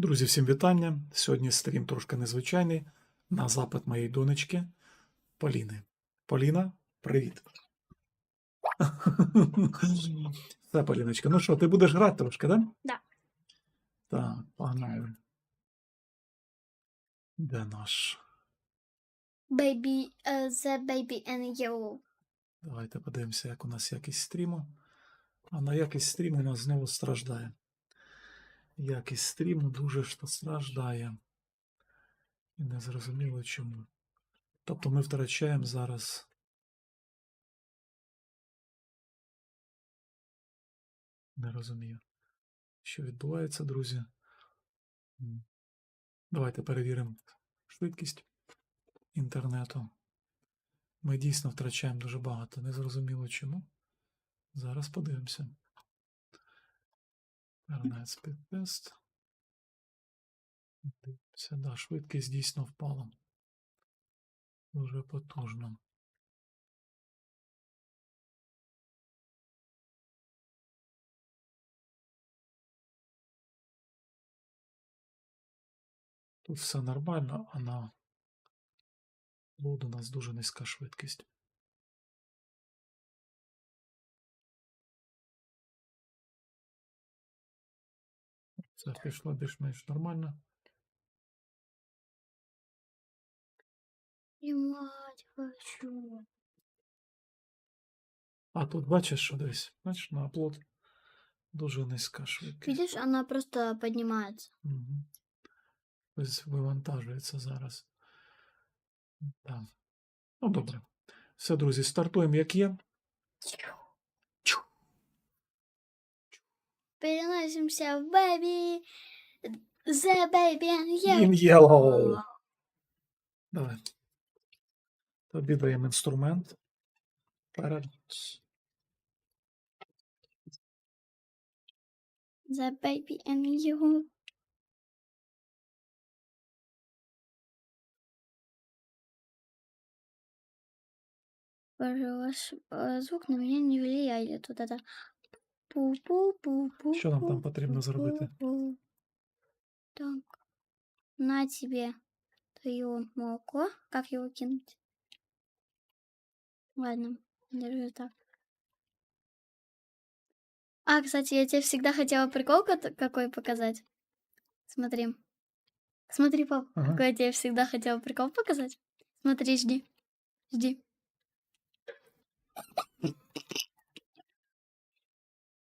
Друзі, всім вітання. Сьогодні стрім трошки незвичайний на запит моєї донечки Поліни. Поліна, привіт. Все, Поліночка. Ну що, ти будеш грати трошки, так? Да? Да. Так, погнали. Де наш? Baby, uh, the baby and you. Давайте подивимося, як у нас якість стріму. А на якість стріму у нас знову страждає. Якість стріму дуже страждає. І не зрозуміло чому. Тобто ми втрачаємо зараз. Не розумію, що відбувається, друзі. Давайте перевіримо швидкість інтернету. Ми дійсно втрачаємо дуже багато. Незрозуміло чому. Зараз подивимося. Speed Test. Дивимося, да, швидкість дійсно впала. Дуже потужно. Тут все нормально, а на лод у нас дуже низька швидкість. Це пішло більш-менш нормально. Хочу. А тут бачиш, що десь, бачиш, на оплот дуже низька швидкість. Видишь, она просто поднимается. Угу. Ось вивантажується зараз. Так. Ну, добре. Все, друзі, стартуємо як є. Переносимся в baby. The baby and you. In yellow. Давай. Тобі даємо інструмент. Вперед. The baby and ваш э, звук на меня не влияет. Вот это. Пу-пу-пу-пу. Що нам там потрібно зробити? Так. На тебе твое молоко. Как его кинуть? Ладно, держи так. А, кстати, я тебе всегда хотела прикол какой показать. Смотри. Смотри, пап, Ага. какой я тебе всегда хотела прикол показать. Смотри, жди. Жди.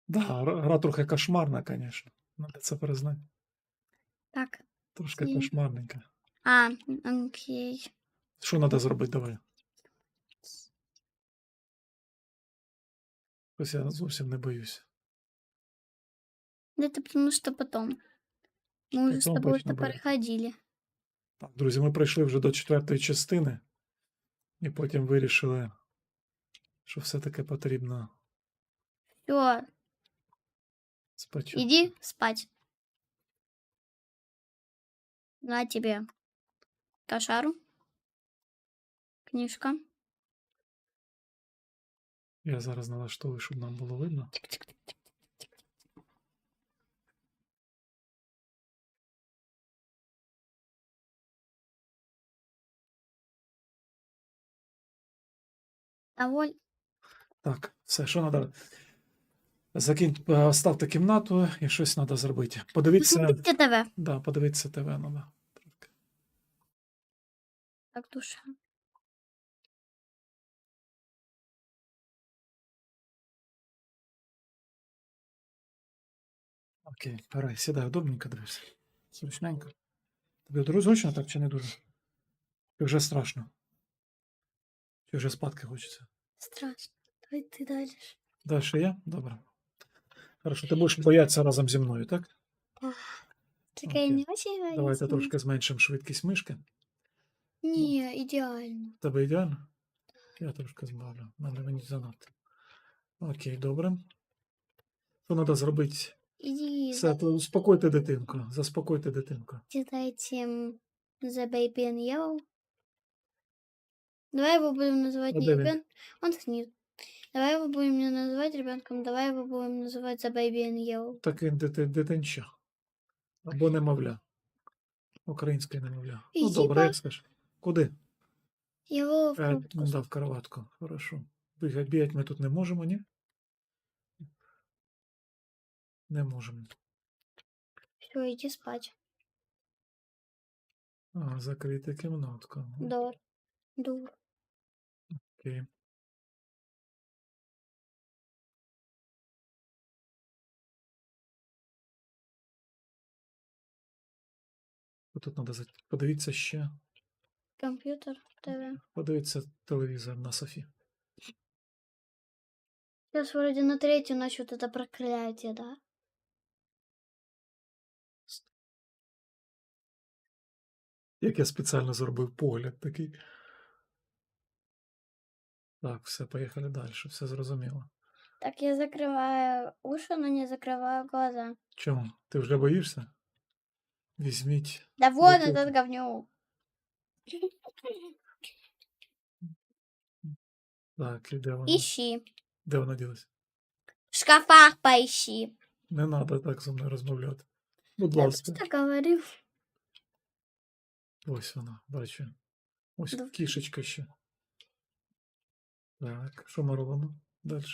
Да, гра гра трохи кошмарна, звісно. Надо це признати. Так. Трошки Ні. кошмарненька. А, окей. Що треба зробити? Давай. Ось я зовсім не боюсь. Это потому что потом. Мы уже с Потом тобой точно это будет. проходили. Так, друзі, ми прийшли вже до четвертої частини, і потім вирішили, що все-таки потрібно Все, спочатку. иди спать. На тебе кошару. Книжка. Я зараз налаштовую, щоб нам було видно. Доволь. Так, все, що треба? Закинь, е, ставте кімнату і щось треба зробити. Подивіться, ТВ. да, подивитися ТВ треба. Так, душа. Окей, давай, сідай удобненько, дивись. Зручненько. Тобі дуже зручно так чи не дуже? Чи вже страшно? Чи вже спадки хочеться? Страшно. Давай ты дальше. Дальше я? Добре. Хорошо, ти будеш боятися разом зі мною, так? Такая Окей. не очень Давайте трошки зменшимо швидкість мишки. Не, идеально. В Тебе ідеально? Я трошки збавлю. Мене мені занадто. Окей, добре. Що треба зробити? Иди, Все, успокойте дитинку. Заспокойте дитинку. читайте The Baby and Yellow. Давай его будем называть не где он? ребенком. Давай его будем не называть ребенком, давай его будем называть The Baby and Yellow. Так він дити, дитинча. Або немовля. Українською немовля. Ну, добре, типа- як скажеш. Куди? Его в Е, кроватку. ну, да, в кроватку. Хорошо. Бігать, бігать ми тут не можемо, ні? Не можемо. Все, иди спать. А, закрита кімнатка. Дор. Дур. Окей. Тут треба подивитися ще. Компьютер, ТВ. Подивитися телевізор на Софі. Сейчас вроде на третью ночь вот это проклятие, да? Як я спеціально зробив погляд такий. Так, все, поїхали далі, все зрозуміло. Так я закрываю уши, но не закрываю глаза. Чому? Ти вже боїшся? Візьміть. Да вон ты- этот говнюк. Так, і де вона? Ищи. Де вона ділась? В шкафах поищи. Не треба так зі мною розмовляти. Будь Я ласка. просто говорю. Ось вона, бачу. Ось Да. кішечка ще. Так, що ми робимо далі?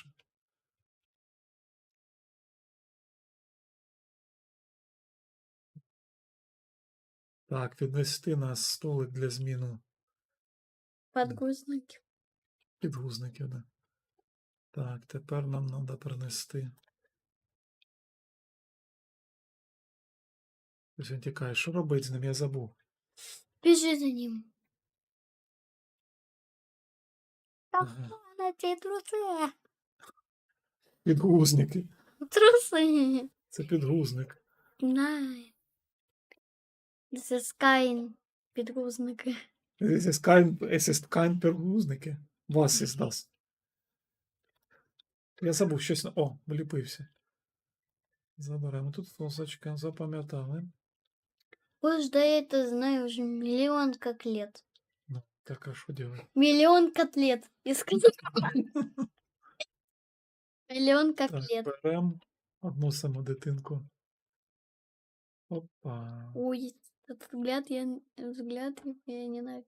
Так, віднести на столик для зміну Подгузники. підгузників. Да. Так, тепер нам треба принести. Ось він тікає. Що робить з ним? Я забув. Бежи за ним. Ага. На тебе трусы. Підгузники. Трусы. Це підгузник. Nein. Das ist kein подгузники. Es ist kein, es ist kein підгузники. Was ist das? Я забув щось. на- О, вліпився. Заберемо тут фосочка, запам'ятали. Уж да я это знаю уже миллион как лет. Ну, так, а що делать? Миллион котлет. Из Миллион Так, котлет. беремо, односимо дитинку. Опа. Ой, этот взгляд я, н- взгляд я ненавижу.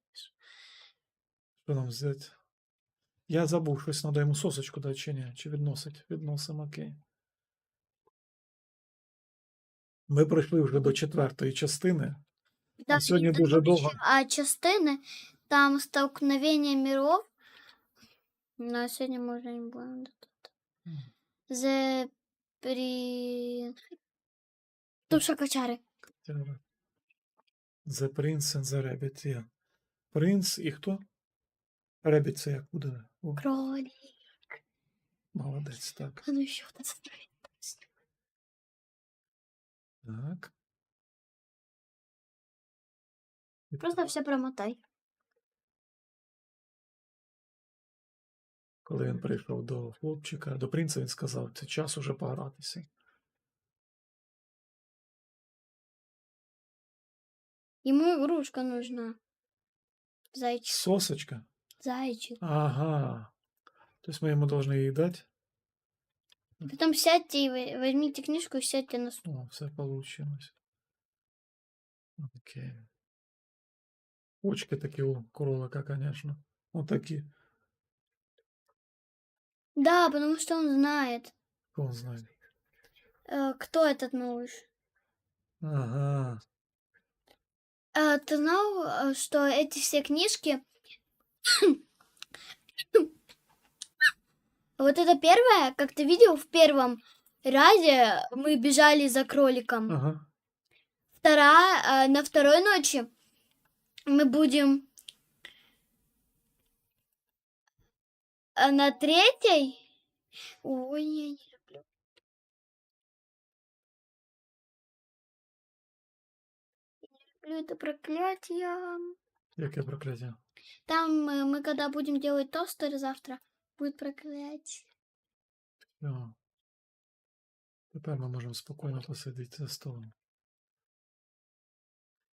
Що нам взяти? Я забув, щось треба йому сосочку дати чи ні? Чи відносить? Відносимо, окей. Ми прийшли вже до четвертої частини. Да, сьогодні и дуже там довго. ещё- А частины, там столкновение миров. Но сегодня мы уже не будем. Мгм. The при... Душа кочари. Тяра. The Prince and the Rabbit. Є. Принц і хто? Rabbit це як буде? О, Кролик. молодець, так. А ну еще вот это. Так. І Просто все промотай. Коли він прийшов до хлопчика, до принца, він сказав, це час уже погратися. Ему игрушка нужна. Зайчик. Сосочка? Зайчик. Ага. Тобто ми йому должны її дати? Потом сядьте и вы- возьмите книжку и сядьте на стул. О, все получилось. Окей. Очки такі у кролика, конечно. Вот такі. Да, потому что он знает, Хто он знає. э, кто этот малыш. Ага. А, ты знал, э, что эти все книжки... Вот это первое, как ты видел в первом разе, мы бежали за кроликом. Ага. Вторая, а, на второй ночи мы будем... А на третьей... Ой, это проклятие. Яке прокляття? Там э, мы когда будем делать тостер завтра, будет проклятие. Все. Тепер ми можемо спокійно посидіти за столом.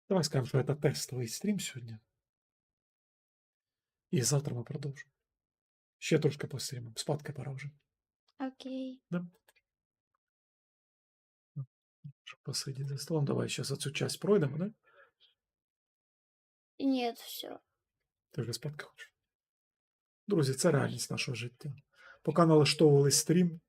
Давай скажемо, що це тестовий стрім сьогодні. І завтра ми продовжимо. Ще трошки пострімимо. Спадки пора вже. Окей. Щоб посидіти за столом. Давай ще за цю часть пройдемо, да? Нет, все. Ти вже спадки хочеш. Друзі, це реальність нашого життя. Поки налаштовували стрім,